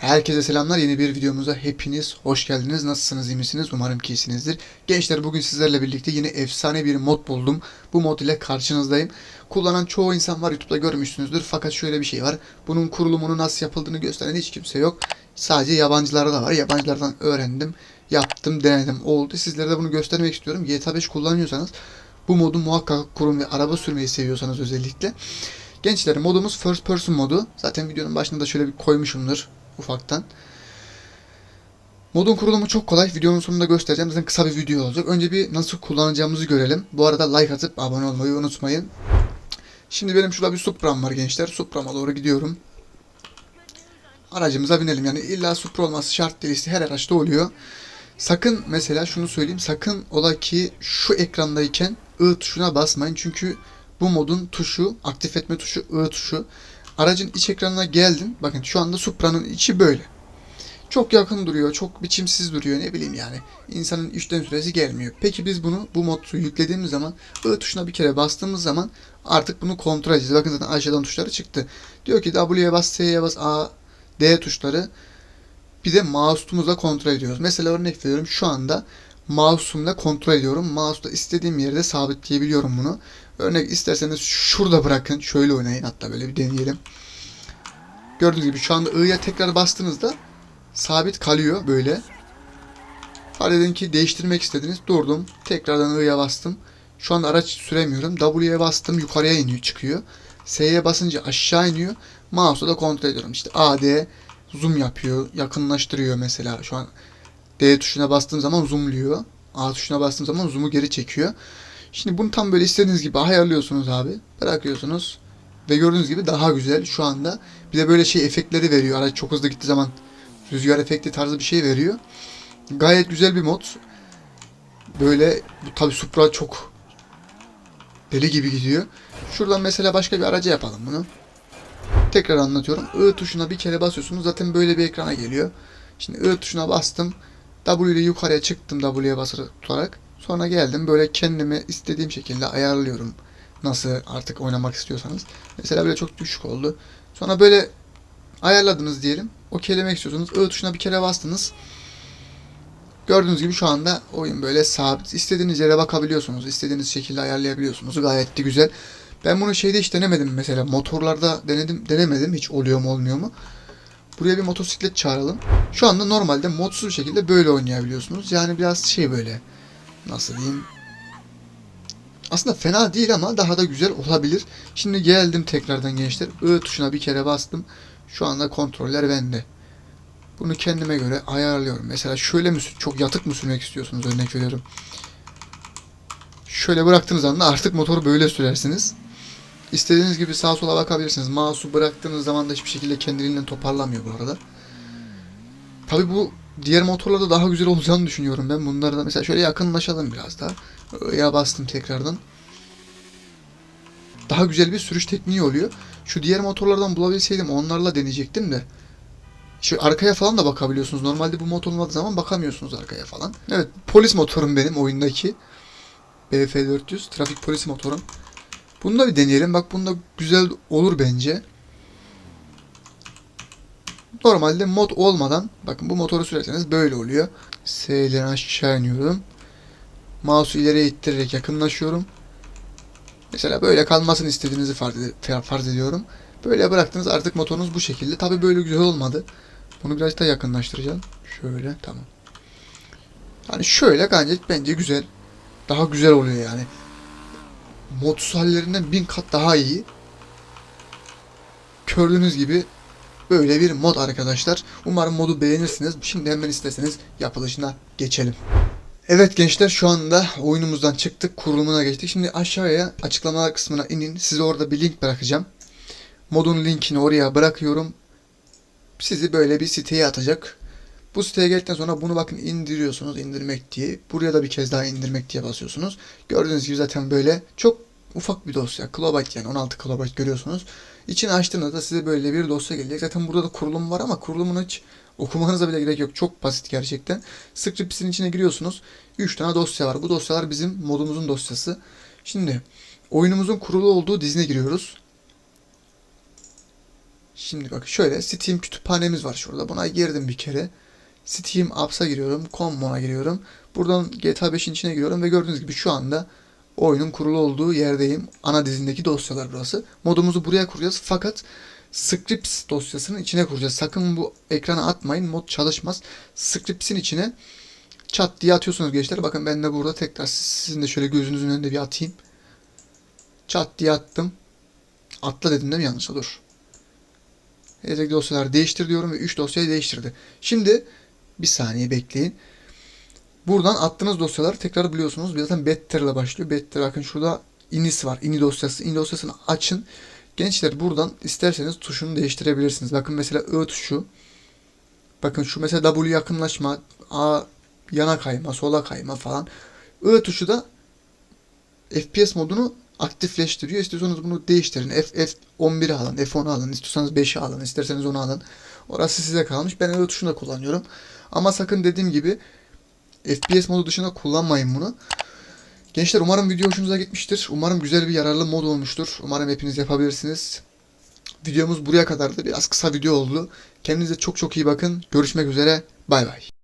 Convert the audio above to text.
Herkese selamlar. Yeni bir videomuza hepiniz hoş geldiniz. Nasılsınız, iyi misiniz? Umarım ki iyisinizdir. Gençler bugün sizlerle birlikte yine efsane bir mod buldum. Bu mod ile karşınızdayım. Kullanan çoğu insan var YouTube'da görmüşsünüzdür. Fakat şöyle bir şey var. Bunun kurulumunu nasıl yapıldığını gösteren hiç kimse yok. Sadece yabancılarda da var. Yabancılardan öğrendim, yaptım, denedim, oldu. Sizlere de bunu göstermek istiyorum. GTA 5 kullanıyorsanız bu modu muhakkak kurun ve araba sürmeyi seviyorsanız özellikle. Gençler modumuz first person modu. Zaten videonun başında da şöyle bir koymuşumdur ufaktan. Modun kurulumu çok kolay. Videonun sonunda göstereceğim. Zaten kısa bir video olacak. Önce bir nasıl kullanacağımızı görelim. Bu arada like atıp abone olmayı unutmayın. Şimdi benim şurada bir Supra'm var gençler. Supra'ma doğru gidiyorum. Aracımıza binelim. Yani illa Supra olması şart değil. İşte her araçta oluyor. Sakın mesela şunu söyleyeyim. Sakın ola ki şu ekrandayken I tuşuna basmayın. Çünkü bu modun tuşu, aktif etme tuşu I tuşu. Aracın iç ekranına geldin. Bakın şu anda Supra'nın içi böyle. Çok yakın duruyor, çok biçimsiz duruyor ne bileyim yani. İnsanın işten süresi gelmiyor. Peki biz bunu bu modu yüklediğimiz zaman I tuşuna bir kere bastığımız zaman artık bunu kontrol edeceğiz. Bakın zaten aşağıdan tuşları çıktı. Diyor ki W'ye bas, S'ye bas, A, D tuşları. Bir de mouse'umuzla kontrol ediyoruz. Mesela örnek veriyorum şu anda mouse'umla kontrol ediyorum. Mouse'da istediğim yerde sabitleyebiliyorum bunu. Örnek isterseniz şurada bırakın. Şöyle oynayın hatta böyle bir deneyelim. Gördüğünüz gibi şu anda I'ya tekrar bastığınızda sabit kalıyor böyle. Hadi edin ki değiştirmek istediniz. Durdum. Tekrardan I'ya bastım. Şu an araç süremiyorum. W'ye bastım yukarıya iniyor çıkıyor. S'ye basınca aşağı iniyor. Mouse'u da kontrol ediyorum. İşte A, D zoom yapıyor. Yakınlaştırıyor mesela. Şu an D tuşuna bastığım zaman zoomluyor. A tuşuna bastığım zaman zoom'u geri çekiyor. Şimdi bunu tam böyle istediğiniz gibi ayarlıyorsunuz abi. Bırakıyorsunuz. Ve gördüğünüz gibi daha güzel şu anda. Bir de böyle şey efektleri veriyor. Araç çok hızlı gittiği zaman rüzgar efekti tarzı bir şey veriyor. Gayet güzel bir mod. Böyle tabi Supra çok deli gibi gidiyor. Şuradan mesela başka bir araca yapalım bunu. Tekrar anlatıyorum. I tuşuna bir kere basıyorsunuz. Zaten böyle bir ekrana geliyor. Şimdi I tuşuna bastım. W ile yukarıya çıktım W'ye basarak tutarak. Sonra geldim böyle kendimi istediğim şekilde ayarlıyorum. Nasıl artık oynamak istiyorsanız. Mesela böyle çok düşük oldu. Sonra böyle ayarladınız diyelim. Okeylemek istiyorsunuz. I tuşuna bir kere bastınız. Gördüğünüz gibi şu anda oyun böyle sabit. İstediğiniz yere bakabiliyorsunuz. İstediğiniz şekilde ayarlayabiliyorsunuz. Gayet de güzel. Ben bunu şeyde hiç denemedim mesela. Motorlarda denedim, denemedim. Hiç oluyor mu olmuyor mu? Buraya bir motosiklet çağıralım. Şu anda normalde modsuz bir şekilde böyle oynayabiliyorsunuz. Yani biraz şey böyle nasıl diyeyim aslında fena değil ama daha da güzel olabilir. Şimdi geldim tekrardan gençler. I tuşuna bir kere bastım. Şu anda kontroller bende. Bunu kendime göre ayarlıyorum. Mesela şöyle mi çok yatık mı sürmek istiyorsunuz örnek veriyorum. Şöyle bıraktığınız anda artık motoru böyle sürersiniz. İstediğiniz gibi sağa sola bakabilirsiniz. Mouse'u bıraktığınız zaman da hiçbir şekilde kendiliğinden toparlamıyor bu arada. Tabi bu diğer motorlarda daha güzel olacağını düşünüyorum ben. Bunları da mesela şöyle yakınlaşalım biraz daha. Ya bastım tekrardan. Daha güzel bir sürüş tekniği oluyor. Şu diğer motorlardan bulabilseydim onlarla deneyecektim de. Şu arkaya falan da bakabiliyorsunuz. Normalde bu motor olmadığı zaman bakamıyorsunuz arkaya falan. Evet polis motorum benim oyundaki. BF400 trafik polis motorum. Bunu da bir deneyelim. Bak bunda güzel olur bence. Normalde mod olmadan bakın bu motoru sürerseniz böyle oluyor. S'den aşağı iniyorum. Mouse'u ileriye ittirerek yakınlaşıyorum. Mesela böyle kalmasını istediğinizi farz, ed- farz ediyorum. Böyle bıraktınız artık motorunuz bu şekilde. Tabi böyle güzel olmadı. Bunu biraz daha yakınlaştıracağım. Şöyle tamam. Hani şöyle gayet bence güzel. Daha güzel oluyor yani. Modsuz hallerinden bin kat daha iyi. Gördüğünüz gibi böyle bir mod arkadaşlar. Umarım modu beğenirsiniz. Şimdi hemen isterseniz yapılışına geçelim. Evet gençler şu anda oyunumuzdan çıktık. Kurulumuna geçtik. Şimdi aşağıya açıklamalar kısmına inin. Size orada bir link bırakacağım. Modun linkini oraya bırakıyorum. Sizi böyle bir siteye atacak. Bu siteye geldikten sonra bunu bakın indiriyorsunuz indirmek diye. Buraya da bir kez daha indirmek diye basıyorsunuz. Gördüğünüz gibi zaten böyle çok ufak bir dosya. Kilobyte yani 16 kilobyte görüyorsunuz. İçini açtığınızda size böyle bir dosya gelecek. Zaten burada da kurulum var ama kurulumun hiç okumanıza bile gerek yok. Çok basit gerçekten. Scripts'in içine giriyorsunuz. 3 tane dosya var. Bu dosyalar bizim modumuzun dosyası. Şimdi oyunumuzun kurulu olduğu dizine giriyoruz. Şimdi bak şöyle Steam kütüphanemiz var şurada. Buna girdim bir kere. Steam Apps'a giriyorum. Common'a giriyorum. Buradan GTA 5'in içine giriyorum ve gördüğünüz gibi şu anda oyunun kurulu olduğu yerdeyim. Ana dizindeki dosyalar burası. Modumuzu buraya kuracağız fakat scripts dosyasının içine kuracağız. Sakın bu ekrana atmayın. Mod çalışmaz. Scripts'in içine çat diye atıyorsunuz gençler. Bakın ben de burada tekrar sizin de şöyle gözünüzün önünde bir atayım. Çat diye attım. Atla dedim değil mi yanlışa dur. Eldeki dosyaları değiştir diyorum ve 3 dosyayı değiştirdi. Şimdi bir saniye bekleyin. Buradan attığınız dosyaları tekrar biliyorsunuz. Zaten better ile başlıyor. Better bakın şurada inis var. ini dosyası. ini dosyasını açın. Gençler buradan isterseniz tuşunu değiştirebilirsiniz. Bakın mesela I tuşu. Bakın şu mesela W yakınlaşma, A yana kayma, sola kayma falan. I tuşu da FPS modunu aktifleştiriyor. İstiyorsanız bunu değiştirin. F, F11'i alın, F10'u alın, istiyorsanız 5'i alın, isterseniz onu alın. Orası size kalmış. Ben I tuşunu da kullanıyorum. Ama sakın dediğim gibi FPS modu dışında kullanmayın bunu. Gençler umarım video hoşunuza gitmiştir. Umarım güzel bir yararlı mod olmuştur. Umarım hepiniz yapabilirsiniz. Videomuz buraya kadardı. Biraz kısa video oldu. Kendinize çok çok iyi bakın. Görüşmek üzere. Bay bay.